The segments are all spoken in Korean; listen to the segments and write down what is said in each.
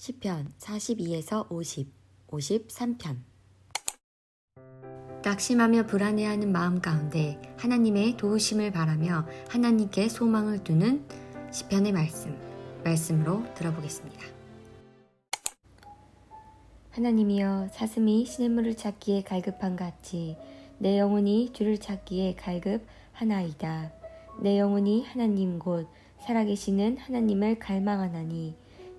시편 42에서 50, 53편. 낙심하며 불안해하는 마음 가운데 하나님의 도우심을 바라며 하나님께 소망을 두는 시편의 말씀, 말씀으로 들어보겠습니다. 하나님이여 사슴이 시냇물을 찾기에 갈급한 같이 내 영혼이 주를 찾기에 갈급하나이다. 내 영혼이 하나님 곧 살아계시는 하나님을 갈망하나니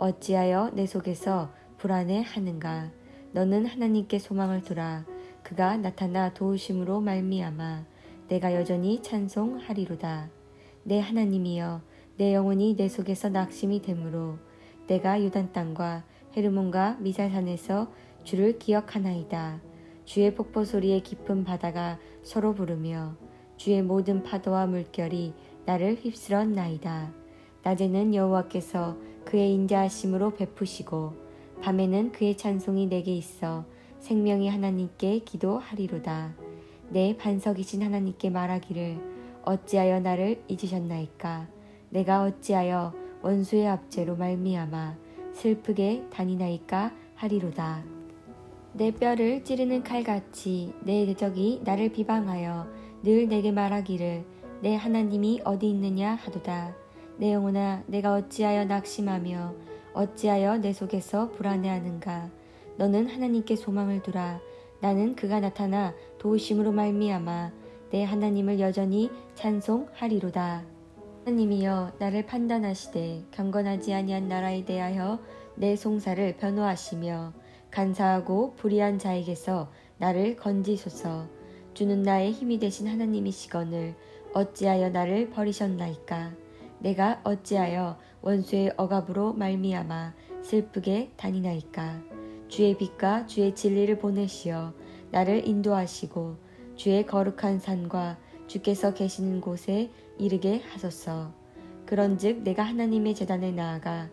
어찌하여 내 속에서 불안해 하는가? 너는 하나님께 소망을 두라. 그가 나타나 도우심으로 말미암아 내가 여전히 찬송하리로다. 내 하나님이여 내 영혼이 내 속에서 낙심이 되므로 내가 유단 땅과 헤르몬과 미살산에서 주를 기억하나이다. 주의 폭포 소리에 깊은 바다가 서로 부르며 주의 모든 파도와 물결이 나를 휩쓸었나이다. 낮에는 여호와께서 그의 인자하심으로 베푸시고 밤에는 그의 찬송이 내게 있어 생명이 하나님께 기도하리로다. 내 반석이신 하나님께 말하기를 어찌하여 나를 잊으셨나이까? 내가 어찌하여 원수의 압제로 말미암아 슬프게 다니나이까 하리로다. 내 뼈를 찌르는 칼같이 내 대적이 나를 비방하여 늘 내게 말하기를 내 하나님이 어디 있느냐 하도다. 내 영혼아 내가 어찌하여 낙심하며 어찌하여 내 속에서 불안해하는가? 너는 하나님께 소망을 두라. 나는 그가 나타나 도우심으로 말미암아 내 하나님을 여전히 찬송하리로다. 하나님이여 나를 판단하시되 경건하지 아니한 나라에 대하여 내 송사를 변호하시며 간사하고 불의한 자에게서 나를 건지소서. 주는 나의 힘이 되신 하나님이시거늘 어찌하여 나를 버리셨나이까 내가 어찌하여 원수의 억압으로 말미암아 슬프게 다니나이까? 주의 빛과 주의 진리를 보내시어 나를 인도하시고 주의 거룩한 산과 주께서 계시는 곳에 이르게 하소서. 그런즉 내가 하나님의 재단에 나아가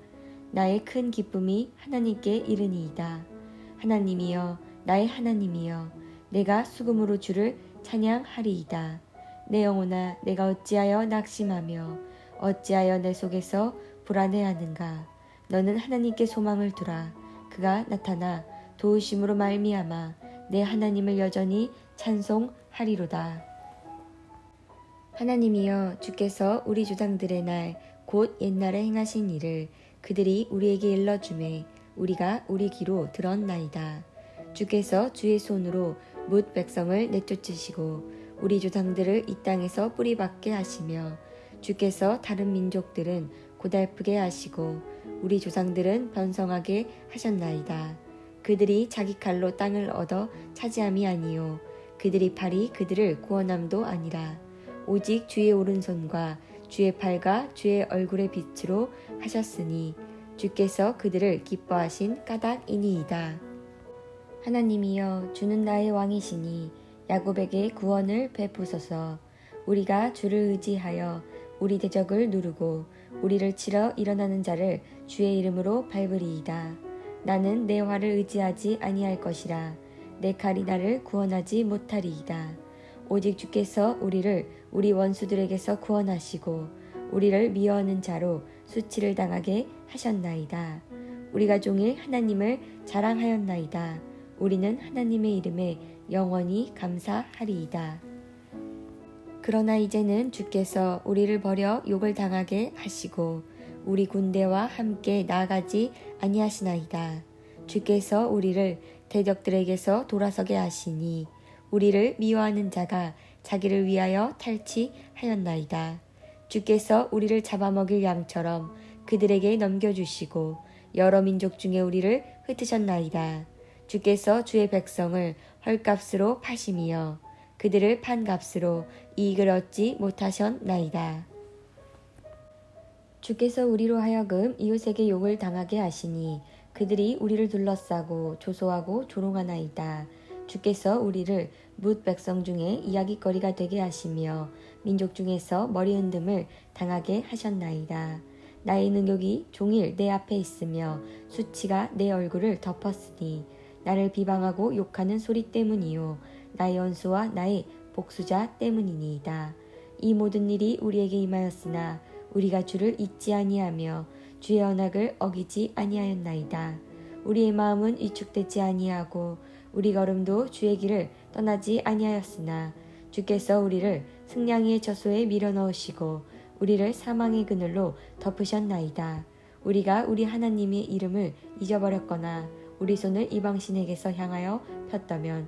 나의 큰 기쁨이 하나님께 이르니이다. 하나님이여 나의 하나님이여 내가 수금으로 주를 찬양하리이다. 내 영혼아 내가 어찌하여 낙심하며 어찌하여 내 속에서 불안해하는가? 너는 하나님께 소망을 두라. 그가 나타나 도우심으로 말미암아 내 하나님을 여전히 찬송하리로다. 하나님이여 주께서 우리 조상들의 날 곧 옛날에 행하신 일을 그들이 우리에게 일러주매 우리가 우리 귀로 들었나이다. 주께서 주의 손으로 뭇 백성을 내쫓으시고 우리 조상들을 이 땅에서 뿌리박게 하시며 주께서 다른 민족들은 고달프게 하시고 우리 조상들은 번성하게 하셨나이다. 그들이 자기 칼로 땅을 얻어 차지함이 아니요 그들이 팔이 그들을 구원함도 아니라 오직 주의 오른손과 주의 팔과 주의 얼굴의 빛으로 하셨으니 주께서 그들을 기뻐하신 까닭이니이다. 하나님이여 주는 나의 왕이시니 야곱에게 구원을 베푸소서 우리가 주를 의지하여 우리 대적을 누르고 우리를 치러 일어나는 자를 주의 이름으로 밟으리이다. 나는 내 활을 의지하지 아니할 것이라 내 칼이 나를 구원하지 못하리이다. 오직 주께서 우리를 우리 원수들에게서 구원하시고 우리를 미워하는 자로 수치를 당하게 하셨나이다. 우리가 종일 하나님을 자랑하였나이다. 우리는 하나님의 이름에 영원히 감사하리이다. 그러나 이제는 주께서 우리를 버려 욕을 당하게 하시고 우리 군대와 함께 나아가지 아니하시나이다. 주께서 우리를 대적들에게서 돌아서게 하시니 우리를 미워하는 자가 자기를 위하여 탈취하였나이다. 주께서 우리를 잡아먹일 양처럼 그들에게 넘겨주시고 여러 민족 중에 우리를 흩으셨나이다. 주께서 주의 백성을 헐값으로 파심이여 그들을 판 값으로 이익을 얻지 못하셨나이다. 주께서 우리로 하여금 이웃에게 욕을 당하게 하시니 그들이 우리를 둘러싸고 조소하고 조롱하나이다. 주께서 우리를 뭇 백성 중에 이야기거리가 되게 하시며 민족 중에서 머리 흔듦을 당하게 하셨나이다. 나의 능욕이 종일 내 앞에 있으며 수치가 내 얼굴을 덮었으니 나를 비방하고 욕하는 소리 때문이요 나의 원수와 나의 복수자 때문이니이다. 이 모든 일이 우리에게 임하였으나 우리가 주를 잊지 아니하며 주의 언약을 어기지 아니하였나이다. 우리의 마음은 위축되지 아니하고 우리 걸음도 주의 길을 떠나지 아니하였으나 주께서 우리를 승냥이의 저소에 밀어넣으시고 우리를 사망의 그늘로 덮으셨나이다. 우리가 우리 하나님의 이름을 잊어버렸거나 우리 손을 이방신에게서 향하여 폈다면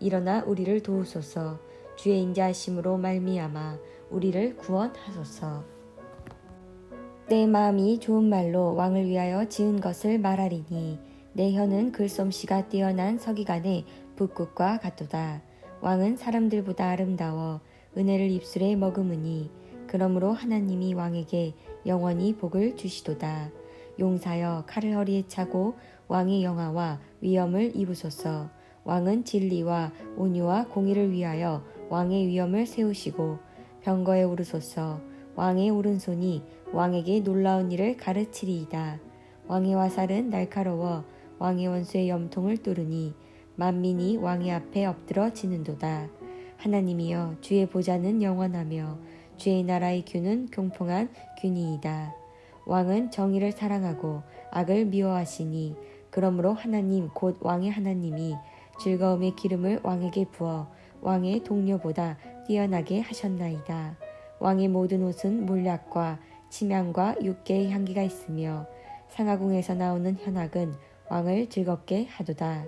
일어나 우리를 도우소서 주의 인자하심으로 말미암아 우리를 구원하소서 내 마음이 좋은 말로 왕을 위하여 지은 것을 말하리니 내 혀는 글솜씨가 뛰어난 서기관의 붓굿과 같도다. 왕은 사람들보다 아름다워 은혜를 입술에 머금으니 그러므로 하나님이 왕에게 영원히 복을 주시도다. 용사여 칼을 허리에 차고 왕의 영화와 위엄을 입으소서. 왕은 진리와 온유와 공의를 위하여 왕의 위엄을 세우시고 병거에 오르소서. 왕의 오른손이 왕에게 놀라운 일을 가르치리이다. 왕의 화살은 날카로워 왕의 원수의 염통을 뚫으니 만민이 왕의 앞에 엎드러 지는도다. 하나님이여 주의 보좌는 영원하며 주의 나라의 균은 공평한 균이이다. 왕은 정의를 사랑하고 악을 미워하시니 그러므로 하나님 곧 왕의 하나님이 즐거움의 기름을 왕에게 부어 왕의 동료보다 뛰어나게 하셨나이다. 왕의 모든 옷은 몰약과 침향과 육계의 향기가 있으며 상하궁에서 나오는 현악은 왕을 즐겁게 하도다.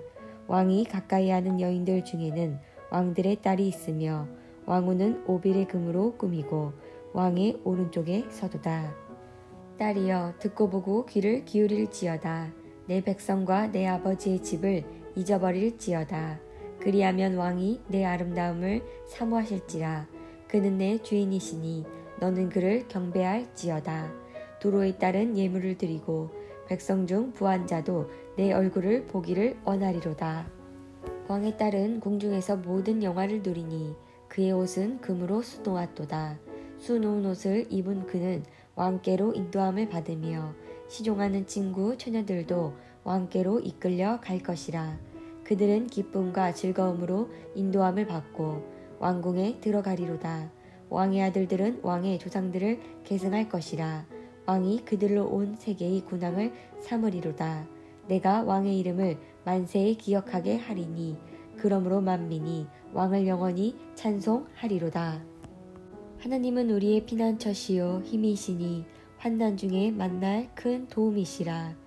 왕이 가까이 하는 여인들 중에는 왕들의 딸이 있으며 왕후는 오빌의 금으로 꾸미고 왕의 오른쪽에 서도다. 딸이여 듣고 보고 귀를 기울일지어다. 내 백성과 내 아버지의 집을 잊어버릴지어다. 그리하면 왕이 내 아름다움을 사모하실지라. 그는 내 주인이시니 너는 그를 경배할지어다. 도로의 딸은 예물을 드리고 백성 중 부한 자도 내 얼굴을 보기를 원하리로다. 왕의 딸은 궁중에서 모든 영화를 누리니 그의 옷은 금으로 수놓았도다. 수놓은 옷을 입은 그는 왕께로 인도함을 받으며 시종하는 친구 처녀들도 왕께로 이끌려 갈 것이라. 그들은 기쁨과 즐거움으로 인도함을 받고 왕궁에 들어가리로다. 왕의 아들들은 왕의 조상들을 계승할 것이라. 왕이 그들로 온 세계의 군왕을 삼으리로다. 내가 왕의 이름을 만세에 기억하게 하리니 그러므로 만민이 왕을 영원히 찬송하리로다. 하나님은 우리의 피난처시요 힘이시니 환난 중에 만날 큰 도움이시라.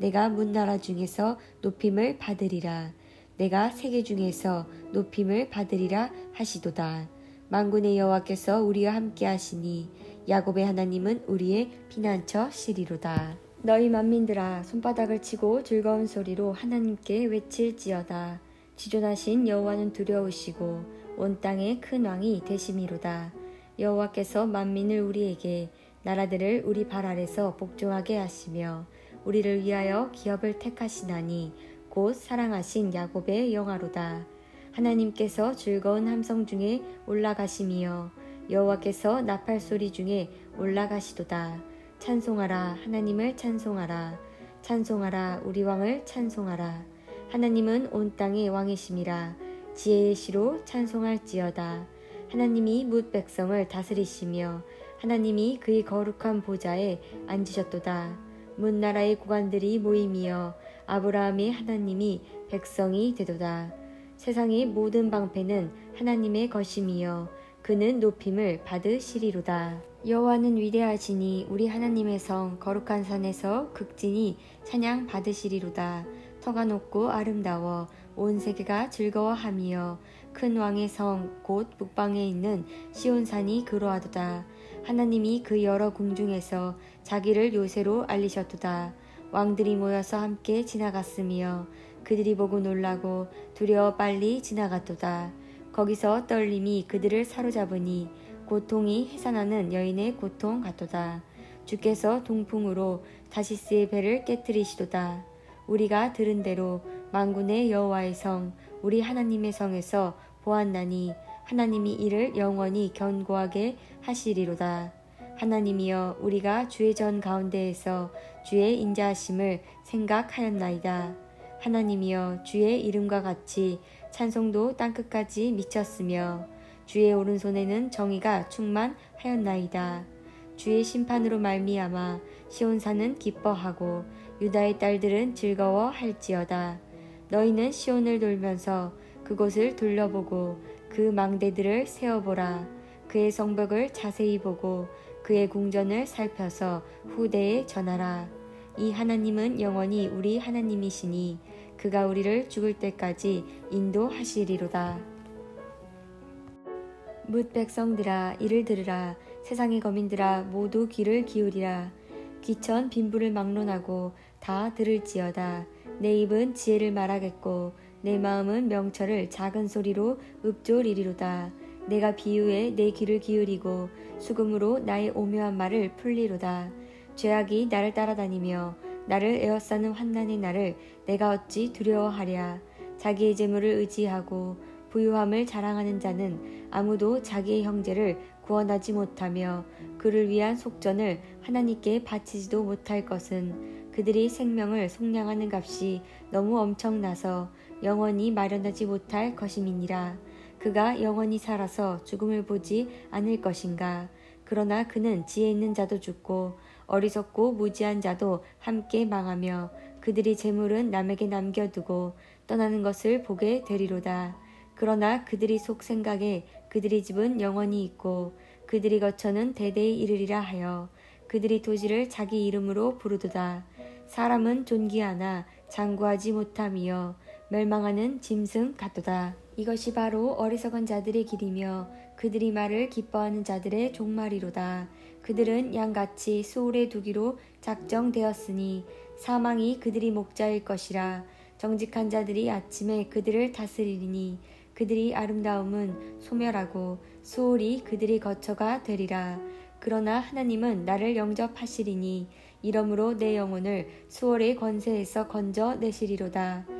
내가 문나라 중에서 높임을 받으리라. 내가 세계 중에서 높임을 받으리라 하시도다. 만군의 여호와께서 우리와 함께 하시니 야곱의 하나님은 우리의 피난처 시리로다. 너희 만민들아 손바닥을 치고 즐거운 소리로 하나님께 외칠지어다 지존하신 여호와는 두려우시고 온 땅의 큰 왕이 되심이로다 여호와께서 만민을 우리에게 나라들을 우리 발 아래서 복종하게 하시며 우리를 위하여 기업을 택하시나니 곧 사랑하신 야곱의 영화로다. 하나님께서 즐거운 함성 중에 올라가심이여 여호와께서 나팔 소리 중에 올라가시도다. 찬송하라 하나님을 찬송하라. 찬송하라 우리 왕을 찬송하라. 하나님은 온 땅의 왕이심이라. 지혜의 시로 찬송할지어다. 하나님이 뭇 백성을 다스리시며 하나님이 그의 거룩한 보좌에 앉으셨도다 문 나라의 고관들이 모임이여 아브라함의 하나님이 백성이 되도다 세상의 모든 방패는 하나님의 것임이여 그는 높임을 받으시리로다. 여호와는 위대하시니 우리 하나님의 성 거룩한 산에서 극진히 찬양 받으시리로다. 터가 높고 아름다워 온 세계가 즐거워하며 큰 왕의 성 곧 북방에 있는 시온산이 그로하도다. 하나님이 그 여러 궁중에서 자기를 요새로 알리셨도다. 왕들이 모여서 함께 지나갔으며 그들이 보고 놀라고 두려워 빨리 지나갔도다. 거기서 떨림이 그들을 사로잡으니 고통이 해산하는 여인의 고통 같도다. 주께서 동풍으로 다시스의 배를 깨뜨리시도다. 우리가 들은 대로 만군의 여호와의 성 우리 하나님의 성에서 보았나니 하나님이 이를 영원히 견고하게 하시리로다. 하나님이여 우리가 주의 전 가운데에서 주의 인자하심을 생각하였나이다. 하나님이여 주의 이름과 같이 찬송도 땅끝까지 미쳤으며 주의 오른손에는 정의가 충만하였나이다. 주의 심판으로 말미암아 시온산은 기뻐하고 유다의 딸들은 즐거워할지어다. 너희는 시온을 돌면서 그곳을 돌려보고 그 망대들을 세어보라. 그의 성벽을 자세히 보고 그의 궁전을 살펴서 후대에 전하라. 이 하나님은 영원히 우리 하나님이시니 그가 우리를 죽을 때까지 인도하시리로다. 뭇 백성들아 이를 들으라 세상의 거민들아 모두 귀를 기울이라 귀천 빈부를 막론하고 다 들을지어다 내 입은 지혜를 말하겠고 내 마음은 명철을 작은 소리로 읊조리리로다. 내가 비유에 내 귀를 기울이고 수금으로 나의 오묘한 말을 풀리로다. 죄악이 나를 따라다니며 나를 에워싸는 환난의 날을 내가 어찌 두려워하랴. 자기의 재물을 의지하고 부유함을 자랑하는 자는 아무도 자기의 형제를 구원하지 못하며 그를 위한 속전을 하나님께 바치지도 못할 것은 그들이 생명을 속량하는 값이 너무 엄청나서 영원히 마련하지 못할 것임이니라. 그가 영원히 살아서 죽음을 보지 않을 것인가. 그러나 그는 지혜 있는 자도 죽고 어리석고 무지한 자도 함께 망하며 그들이 재물은 남에게 남겨두고 떠나는 것을 보게 되리로다. 그러나 그들이 속 생각에 그들이 집은 영원히 있고 그들이 거처는 대대에 이르리라 하여 그들이 도시를 자기 이름으로 부르도다. 사람은 존귀하나 장구하지 못함이여 멸망하는 짐승 같도다. 이것이 바로 어리석은 자들의 길이며 그들이 말을 기뻐하는 자들의 종말이로다. 그들은 양같이 소울에 두기로 작정되었으니 사망이 그들이 목자일 것이라 정직한 자들이 아침에 그들을 다스리니 그들이 아름다움은 소멸하고 소울이 그들이 거처가 되리라 그러나 하나님은 나를 영접하시리니 이러므로 내 영혼을 수월의 권세에서 건져 내시리로다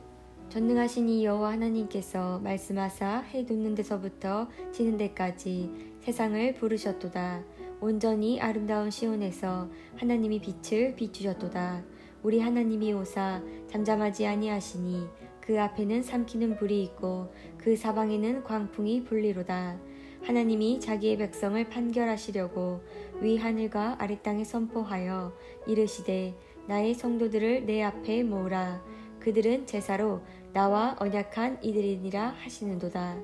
전능하신 이 여호와 하나님께서 말씀하사 해 돋는 데서부터 지는 데까지 세상을 부르셨도다. 온전히 아름다운 시온에서 하나님이 빛을 비추셨도다. 우리 하나님이 오사 잠잠하지 아니하시니 그 앞에는 삼키는 불이 있고 그 사방에는 광풍이 불리로다. 하나님이 자기의 백성을 판결하시려고 위 하늘과 아래 땅에 선포하여 이르시되 나의 성도들을 내 앞에 모으라. 그들은 제사로 나와 언약한 이들이니라 하시는도다.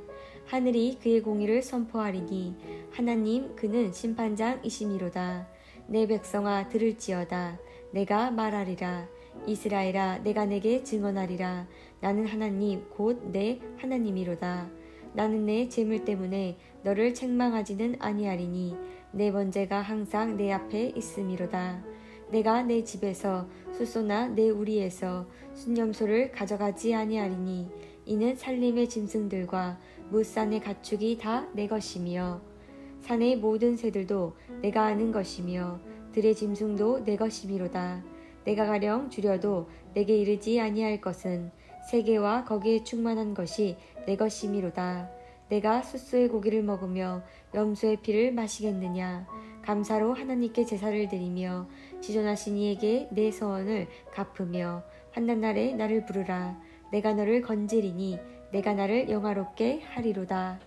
하늘이 그의 공의를 선포하리니 하나님 그는 심판장이시미로다. 내 백성아 들을지어다. 내가 말하리라. 이스라엘아 내가 내게 증언하리라. 나는 하나님 곧 내 하나님이로다. 나는 내 재물 때문에 너를 책망하지는 아니하리니 내 번제가 항상 내 앞에 있음이로다. 내가 내 집에서 숫소나 내 우리에서 순념소를 가져가지 아니하리니 이는 살림의 짐승들과 무산의 가축이 다 내 것이며 산의 모든 새들도 내가 아는 것이며 들의 짐승도 내 것이미로다. 내가 가령 주려도 내게 이르지 아니할 것은 세계와 거기에 충만한 것이 내 것이미로다. 내가 숫소의 고기를 먹으며 염소의 피를 마시겠느냐? 감사로 하나님께 제사를 드리며 지존하신 이에게 내 서원을 갚으며 환난 날에 나를 부르라. 내가 너를 건지리니 내가 나를 영화롭게 하리로다.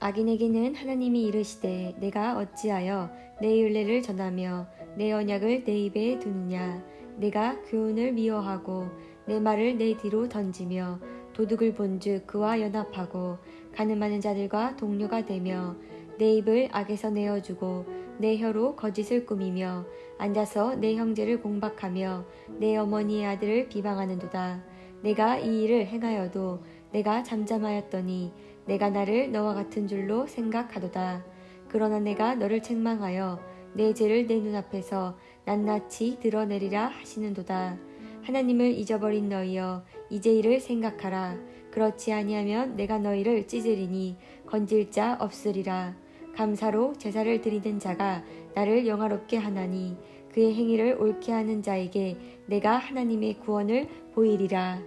악인에게는 하나님이 이르시되 내가 어찌하여 내 윤례를 전하며 내 언약을 내 입에 두느냐 내가 교훈을 미워하고 내 말을 내 뒤로 던지며 도둑을 본즉 그와 연합하고 가늠하는 자들과 동료가 되며 내 입을 악에서 내어주고 내 혀로 거짓을 꾸미며 앉아서 내 형제를 공박하며 내 어머니의 아들을 비방하는도다. 내가 이 일을 행하여도 내가 잠잠하였더니 내가 나를 너와 같은 줄로 생각하도다. 그러나 내가 너를 책망하여 내 죄를 내 눈앞에서 낱낱이 드러내리라 하시는도다. 하나님을 잊어버린 너희여 이제 이를 생각하라. 그렇지 아니하면 내가 너희를 찢으리니 건질 자 없으리라. 감사로 제사를 드리는 자가 나를 영화롭게 하나니 그의 행위를 옳게 하는 자에게 내가 하나님의 구원을 보이리라.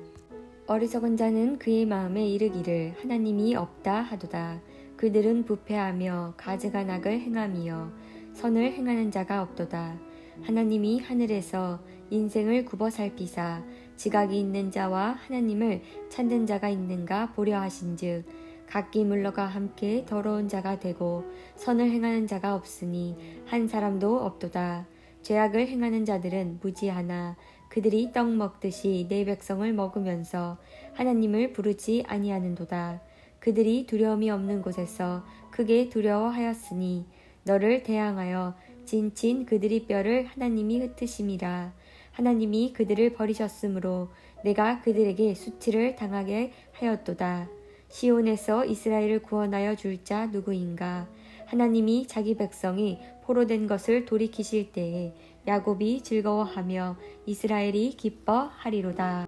어리석은 자는 그의 마음에 이르기를 하나님이 없다 하도다. 그들은 부패하며 가증한 악을 행하며 선을 행하는 자가 없도다. 하나님이 하늘에서 인생을 굽어 살피사 지각이 있는 자와 하나님을 찾는 자가 있는가 보려 하신즉 각기 물러가 함께 더러운 자가 되고 선을 행하는 자가 없으니 한 사람도 없도다. 죄악을 행하는 자들은 무지하나 그들이 떡 먹듯이 내 백성을 먹으면서 하나님을 부르지 아니하는도다. 그들이 두려움이 없는 곳에서 크게 두려워하였으니 너를 대항하여 진친 그들이 뼈를 하나님이 흩으심이라. 하나님이 그들을 버리셨으므로 내가 그들에게 수치를 당하게 하였도다. 시온에서 이스라엘을 구원하여 줄 자 누구인가? 하나님이 자기 백성이 포로된 것을 돌이키실 때에 야곱이 즐거워하며 이스라엘이 기뻐하리로다.